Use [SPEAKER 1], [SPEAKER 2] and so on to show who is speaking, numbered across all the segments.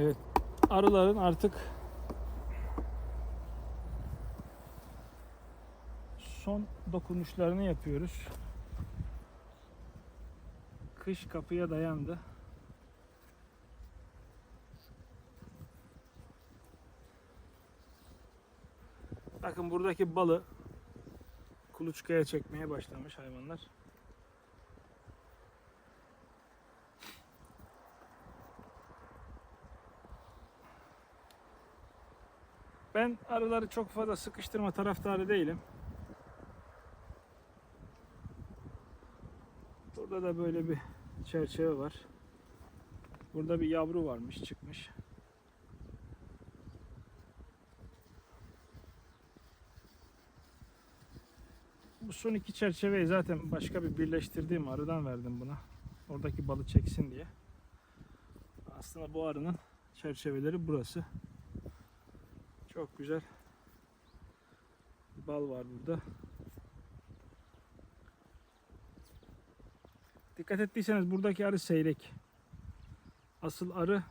[SPEAKER 1] Evet. Arıların artık son dokunuşlarını yapıyoruz. Kış kapıya dayandı. Bakın buradaki balı kuluçkaya çekmeye başlamış hayvanlar. Ben arıları çok fazla sıkıştırma taraftarı değilim. Burada da böyle bir çerçeve var. Burada bir yavru varmış çıkmış. Bu son iki çerçeveyi zaten başka bir birleştirdiğim arıdan verdim buna. Oradaki balı çeksin diye. Aslında bu arının çerçeveleri burası. Çok güzel bal var burada. Dikkat ettiyseniz buradaki arı seyrek. Asıl arı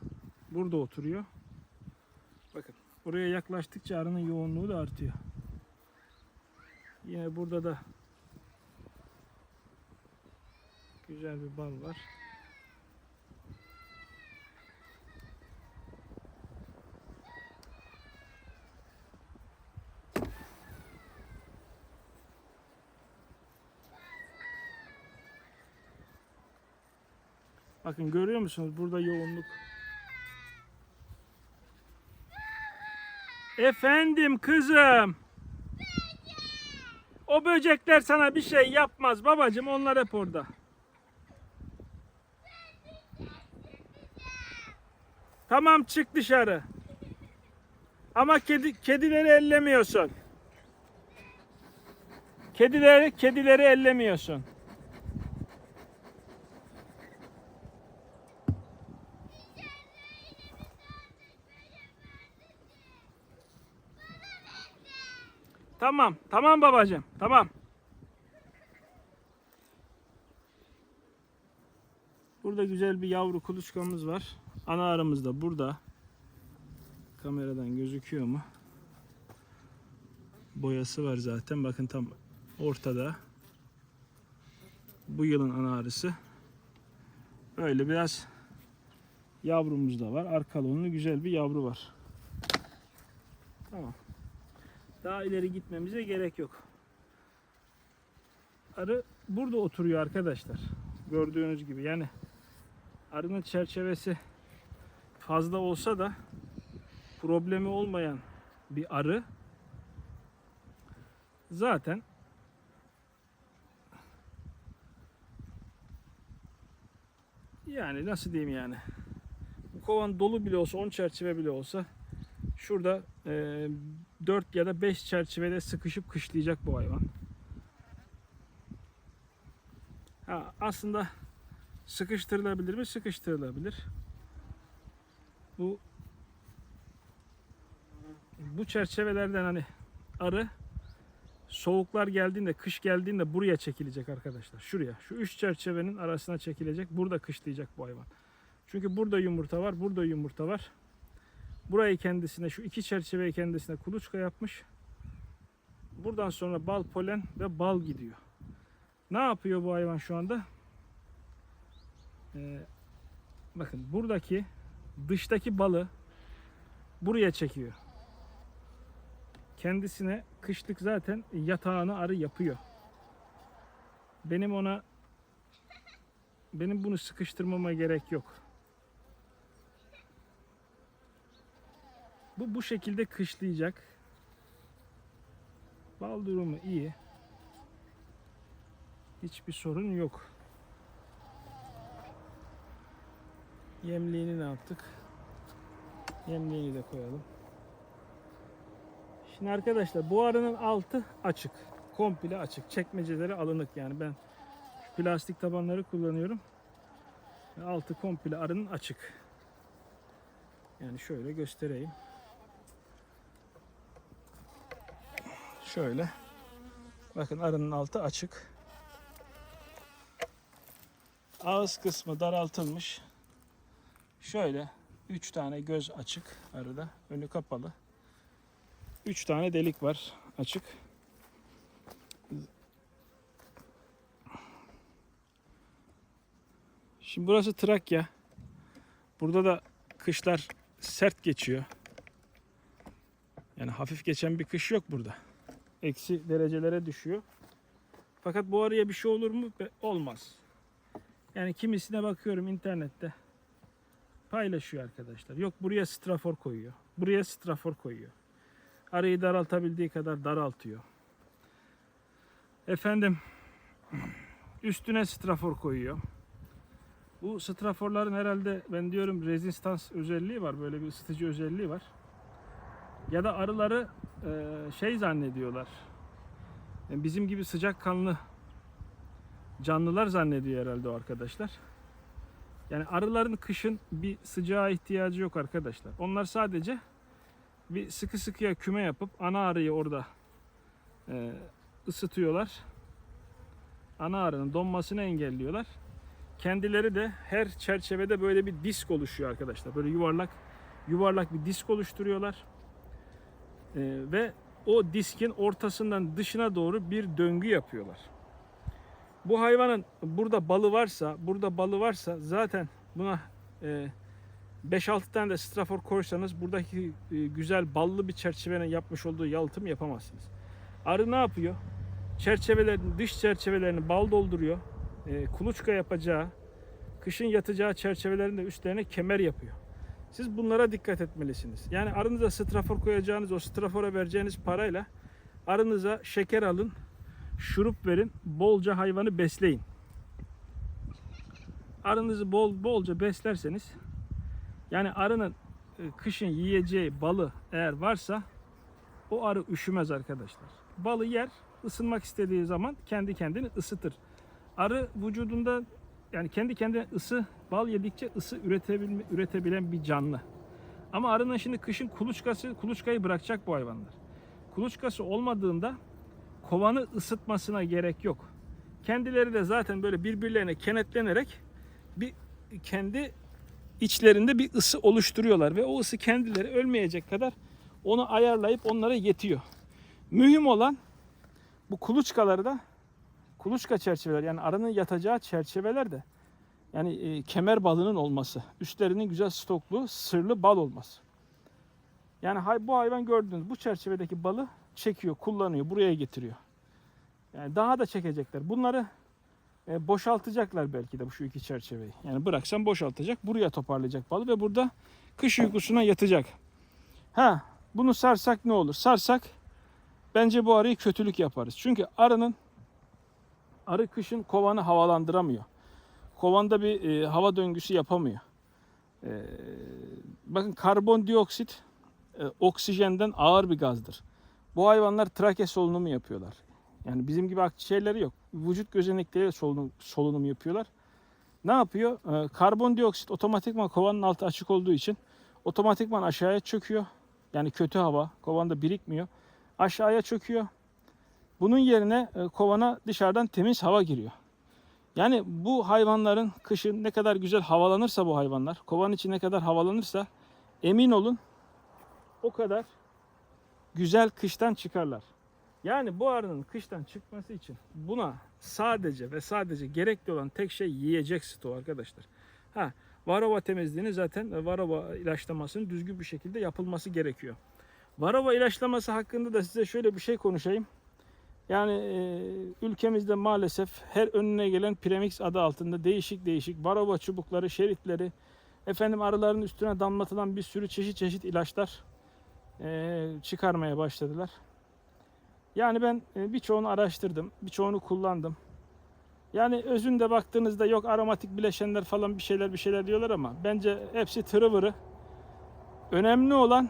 [SPEAKER 1] burada oturuyor. Bakın buraya yaklaştıkça arının yoğunluğu da artıyor. Yine burada da güzel bir bal var. Bakın görüyor musunuz? Burada yoğunluk. Efendim kızım. O böcekler sana bir şey yapmaz babacığım. Onlar hep orada. Tamam çık dışarı. Ama kedi, kedileri ellemiyorsun. Kedileri, kedileri ellemiyorsun. Tamam, tamam babacığım, tamam. Burada güzel bir yavru kuluçkamız var. Ana arımız da burada. Kameradan gözüküyor mu? Boyası var zaten. Bakın tam ortada. Bu yılın ana arısı. Böyle biraz yavrumuz da var. Arkalonlu güzel bir yavru var. Tamam. Daha ileri gitmemize gerek yok. Arı burada oturuyor arkadaşlar. Gördüğünüz gibi yani arının çerçevesi fazla olsa da problemi olmayan bir arı zaten yani nasıl diyeyim yani bu kovan dolu bile olsa 10 çerçeve bile olsa şurada 4 ya da 5 çerçevede sıkışıp kışlayacak bu hayvan. Ha, aslında sıkıştırılabilir mi? Sıkıştırılabilir. Bu bu çerçevelerden hani arı soğuklar geldiğinde, kış geldiğinde buraya çekilecek arkadaşlar. Şuraya. Şu üç çerçevenin arasına çekilecek. Burada kışlayacak bu hayvan. Çünkü burada yumurta var, burada yumurta var. Burayı kendisine, şu iki çerçeveyi kendisine kuluçka yapmış. Buradan sonra bal, polen ve bal gidiyor. Ne yapıyor bu hayvan şu anda? Ee, bakın buradaki dıştaki balı buraya çekiyor. Kendisine kışlık zaten yatağını arı yapıyor. Benim ona benim bunu sıkıştırmama gerek yok. Bu bu şekilde kışlayacak. Bal durumu iyi. Hiçbir sorun yok. Yemliğini ne yaptık? Yemliğini de koyalım. Şimdi arkadaşlar bu arının altı açık. Komple açık. Çekmeceleri alınık yani ben plastik tabanları kullanıyorum. Altı komple arının açık. Yani şöyle göstereyim. Şöyle. Bakın arının altı açık. Ağız kısmı daraltılmış. Şöyle 3 tane göz açık arada. Önü kapalı. 3 tane delik var açık. Şimdi burası Trakya. Burada da kışlar sert geçiyor. Yani hafif geçen bir kış yok burada. Eksi derecelere düşüyor. Fakat bu araya bir şey olur mu? Olmaz. Yani kimisine bakıyorum internette paylaşıyor arkadaşlar. Yok buraya strafor koyuyor. Buraya strafor koyuyor. Arayı daraltabildiği kadar daraltıyor. Efendim üstüne strafor koyuyor. Bu straforların herhalde ben diyorum rezistans özelliği var. Böyle bir ısıtıcı özelliği var. Ya da arıları şey zannediyorlar. Yani bizim gibi sıcakkanlı canlılar zannediyor herhalde o arkadaşlar. Yani arıların kışın bir sıcağa ihtiyacı yok arkadaşlar. Onlar sadece bir sıkı sıkıya küme yapıp ana arıyı orada e, ısıtıyorlar. Ana arının donmasını engelliyorlar. Kendileri de her çerçevede böyle bir disk oluşuyor arkadaşlar. Böyle yuvarlak yuvarlak bir disk oluşturuyorlar. E, ve o diskin ortasından dışına doğru bir döngü yapıyorlar. Bu hayvanın burada balı varsa, burada balı varsa zaten buna e, 5-6 tane de strafor koysanız buradaki e, güzel ballı bir çerçevenin yapmış olduğu yalıtımı yapamazsınız. Arı ne yapıyor? Çerçevelerin dış çerçevelerini bal dolduruyor. E, kuluçka yapacağı, kışın yatacağı çerçevelerin de üstlerine kemer yapıyor. Siz bunlara dikkat etmelisiniz. Yani arınıza strafor koyacağınız o strafora vereceğiniz parayla arınıza şeker alın, şurup verin, bolca hayvanı besleyin. Arınızı bol bolca beslerseniz yani arının e, kışın yiyeceği balı eğer varsa o arı üşümez arkadaşlar. Balı yer, ısınmak istediği zaman kendi kendini ısıtır. Arı vücudunda yani kendi kendine ısı, bal yedikçe ısı üretebilme, üretebilen bir canlı. Ama arının şimdi kışın kuluçkası, kuluçkayı bırakacak bu hayvanlar. Kuluçkası olmadığında kovanı ısıtmasına gerek yok. Kendileri de zaten böyle birbirlerine kenetlenerek bir kendi içlerinde bir ısı oluşturuyorlar ve o ısı kendileri ölmeyecek kadar onu ayarlayıp onlara yetiyor. Mühim olan bu kuluçkaları da kuluçka çerçeveler yani arının yatacağı çerçeveler de yani e, kemer balının olması, üstlerinin güzel stoklu, sırlı bal olması. Yani hay, bu hayvan gördüğünüz bu çerçevedeki balı çekiyor, kullanıyor, buraya getiriyor. Yani daha da çekecekler. Bunları e, boşaltacaklar belki de bu şu iki çerçeveyi. Yani bıraksam boşaltacak, buraya toparlayacak balı ve burada kış uykusuna yatacak. Ha, bunu sarsak ne olur? Sarsak bence bu arıyı kötülük yaparız. Çünkü arının arı kışın kovanı havalandıramıyor. Kovanda bir e, hava döngüsü yapamıyor. E, bakın karbondioksit e, oksijenden ağır bir gazdır. Bu hayvanlar trake solunumu yapıyorlar. Yani bizim gibi akciğerleri yok. Vücut gözenekleriyle solunum, solunum yapıyorlar. Ne yapıyor? Ee, karbondioksit otomatikman kovanın altı açık olduğu için otomatikman aşağıya çöküyor. Yani kötü hava kovanda birikmiyor. Aşağıya çöküyor. Bunun yerine e, kovana dışarıdan temiz hava giriyor. Yani bu hayvanların kışın ne kadar güzel havalanırsa bu hayvanlar, kovanın içi ne kadar havalanırsa emin olun o kadar güzel kıştan çıkarlar. Yani bu arının kıştan çıkması için buna sadece ve sadece gerekli olan tek şey yiyecek stoğu arkadaşlar. Ha, varova temizliğini zaten varova ilaçlamasının düzgün bir şekilde yapılması gerekiyor. Varova ilaçlaması hakkında da size şöyle bir şey konuşayım. Yani e, ülkemizde maalesef her önüne gelen premix adı altında değişik değişik varova çubukları, şeritleri, efendim arıların üstüne damlatılan bir sürü çeşit çeşit ilaçlar e, çıkarmaya başladılar. Yani ben e, birçoğunu araştırdım, birçoğunu kullandım. Yani özünde baktığınızda yok aromatik bileşenler falan bir şeyler bir şeyler diyorlar ama bence hepsi tırıvırı. Önemli olan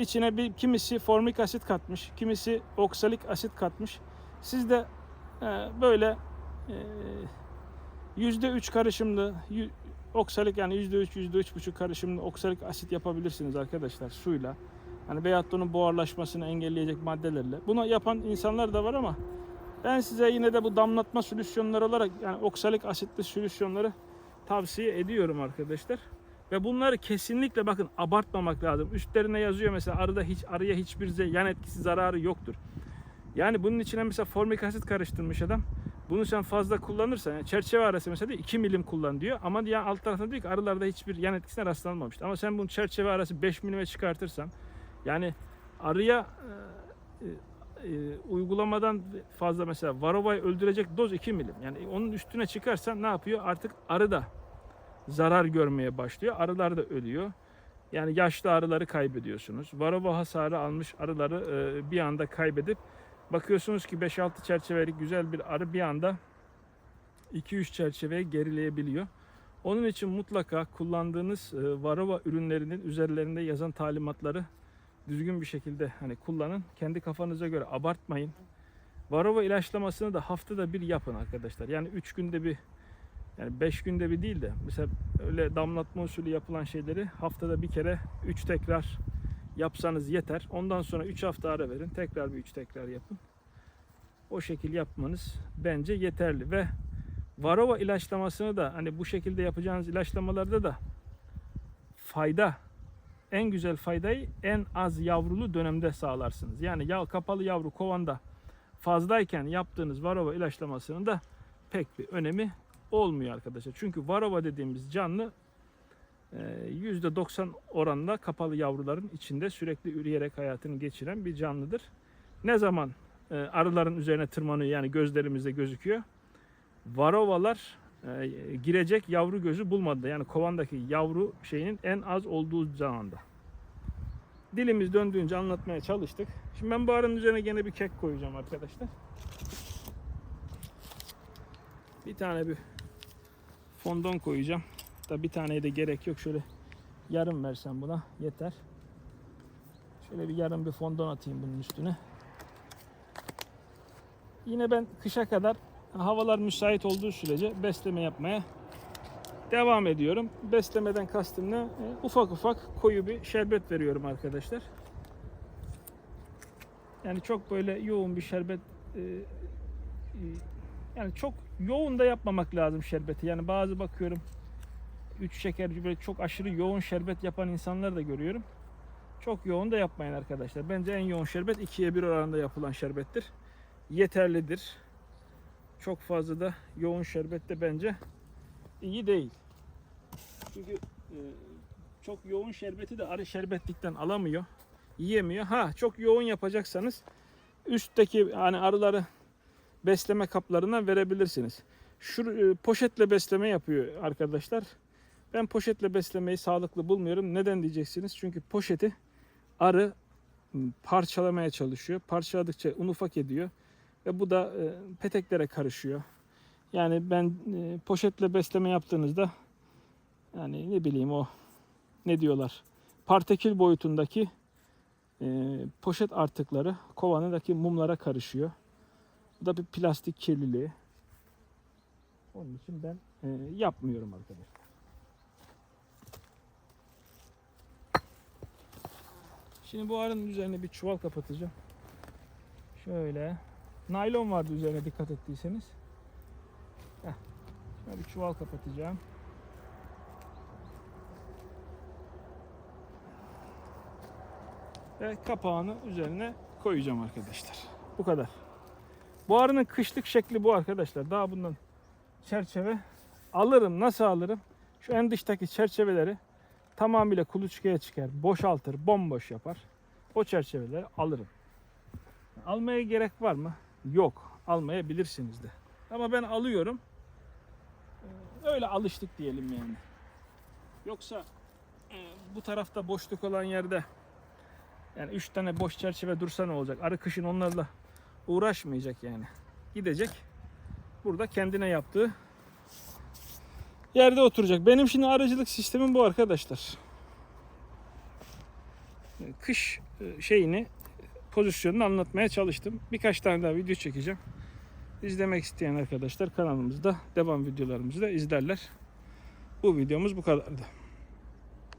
[SPEAKER 1] içine bir kimisi formik asit katmış, kimisi oksalik asit katmış. Siz de e, böyle e, yüzde üç karışımlı oksalik yani yüzde üç yüzde üç buçuk karışımlı oksalik asit yapabilirsiniz arkadaşlar suyla. Hani veyahut onun buharlaşmasını engelleyecek maddelerle. Bunu yapan insanlar da var ama ben size yine de bu damlatma solüsyonları olarak yani oksalik asitli solüsyonları tavsiye ediyorum arkadaşlar. Ve bunları kesinlikle bakın abartmamak lazım. Üstlerine yazıyor mesela arıda hiç arıya hiçbir yan etkisi zararı yoktur. Yani bunun içine mesela formik asit karıştırmış adam. Bunu sen fazla kullanırsan yani çerçeve arası mesela diyor 2 milim kullan diyor. Ama diye alt tarafında diyor ki arılarda hiçbir yan etkisine rastlanmamış. Ama sen bunu çerçeve arası 5 milime çıkartırsan yani arıya e, e, uygulamadan fazla mesela varovayı öldürecek doz 2 milim. Yani onun üstüne çıkarsan ne yapıyor? Artık arı da zarar görmeye başlıyor. Arılar da ölüyor. Yani yaşlı arıları kaybediyorsunuz. Varova hasarı almış arıları e, bir anda kaybedip bakıyorsunuz ki 5-6 çerçevelik güzel bir arı bir anda 2-3 çerçeveye gerileyebiliyor. Onun için mutlaka kullandığınız e, Varova ürünlerinin üzerlerinde yazan talimatları düzgün bir şekilde hani kullanın. Kendi kafanıza göre abartmayın. Varova ilaçlamasını da haftada bir yapın arkadaşlar. Yani 3 günde bir yani 5 günde bir değil de mesela öyle damlatma usulü yapılan şeyleri haftada bir kere 3 tekrar yapsanız yeter. Ondan sonra 3 hafta ara verin. Tekrar bir 3 tekrar yapın. O şekil yapmanız bence yeterli ve Varova ilaçlamasını da hani bu şekilde yapacağınız ilaçlamalarda da fayda en güzel faydayı en az yavrulu dönemde sağlarsınız. Yani ya kapalı yavru kovanda fazlayken yaptığınız varova ilaçlamasının da pek bir önemi olmuyor arkadaşlar. Çünkü varova dediğimiz canlı e, %90 oranla kapalı yavruların içinde sürekli üreyerek hayatını geçiren bir canlıdır. Ne zaman e, arıların üzerine tırmanıyor yani gözlerimizde gözüküyor. Varovalar e, girecek yavru gözü bulmadı. Yani kovandaki yavru şeyinin en az olduğu zamanda. Dilimiz döndüğünce anlatmaya çalıştık. Şimdi ben bu üzerine gene bir kek koyacağım arkadaşlar. Bir tane bir fondon koyacağım. Da bir taneye de gerek yok. Şöyle yarım versem buna yeter. Şöyle bir yarım bir fondon atayım bunun üstüne. Yine ben kışa kadar havalar müsait olduğu sürece besleme yapmaya devam ediyorum. Beslemeden kastım ne? E, ufak ufak koyu bir şerbet veriyorum arkadaşlar. Yani çok böyle yoğun bir şerbet e, e, yani çok yoğun da yapmamak lazım şerbeti. Yani bazı bakıyorum 3 şekerci böyle çok aşırı yoğun şerbet yapan insanlar da görüyorum. Çok yoğun da yapmayın arkadaşlar. Bence en yoğun şerbet 2'ye 1 oranında yapılan şerbettir. Yeterlidir. Çok fazla da yoğun şerbet de bence iyi değil. Çünkü e, çok yoğun şerbeti de arı şerbetlikten alamıyor. Yiyemiyor. Ha çok yoğun yapacaksanız üstteki hani arıları besleme kaplarına verebilirsiniz. Şu e, poşetle besleme yapıyor arkadaşlar. Ben poşetle beslemeyi sağlıklı bulmuyorum. Neden diyeceksiniz? Çünkü poşeti arı parçalamaya çalışıyor. Parçaladıkça un ufak ediyor ve bu da e, peteklere karışıyor. Yani ben e, poşetle besleme yaptığınızda yani ne bileyim o ne diyorlar partikül boyutundaki poşet artıkları kovanındaki mumlara karışıyor. Bu da bir plastik kirliliği. Onun için ben e, yapmıyorum arkadaşlar. Şimdi bu arının üzerine bir çuval kapatacağım. Şöyle. Naylon vardı üzerine dikkat ettiyseniz. Heh. Şöyle bir çuval kapatacağım. Ve kapağını üzerine koyacağım arkadaşlar. Bu kadar. Bu arının kışlık şekli bu arkadaşlar. Daha bundan çerçeve alırım. Nasıl alırım? Şu en dıştaki çerçeveleri tamamıyla kuluçkaya çıkar. Boşaltır. Bomboş yapar. O çerçeveleri alırım. Almaya gerek var mı? Yok. Almayabilirsiniz de. Ama ben alıyorum. Öyle alıştık diyelim yani. Yoksa e, bu tarafta boşluk olan yerde yani 3 tane boş çerçeve dursa ne olacak? Arı kışın onlarla uğraşmayacak yani. Gidecek. Burada kendine yaptığı yerde oturacak. Benim şimdi aracılık sistemim bu arkadaşlar. Kış e, şeyini pozisyonunu anlatmaya çalıştım. Birkaç tane daha video çekeceğim. İzlemek isteyen arkadaşlar kanalımızda devam videolarımızı da izlerler. Bu videomuz bu kadardı.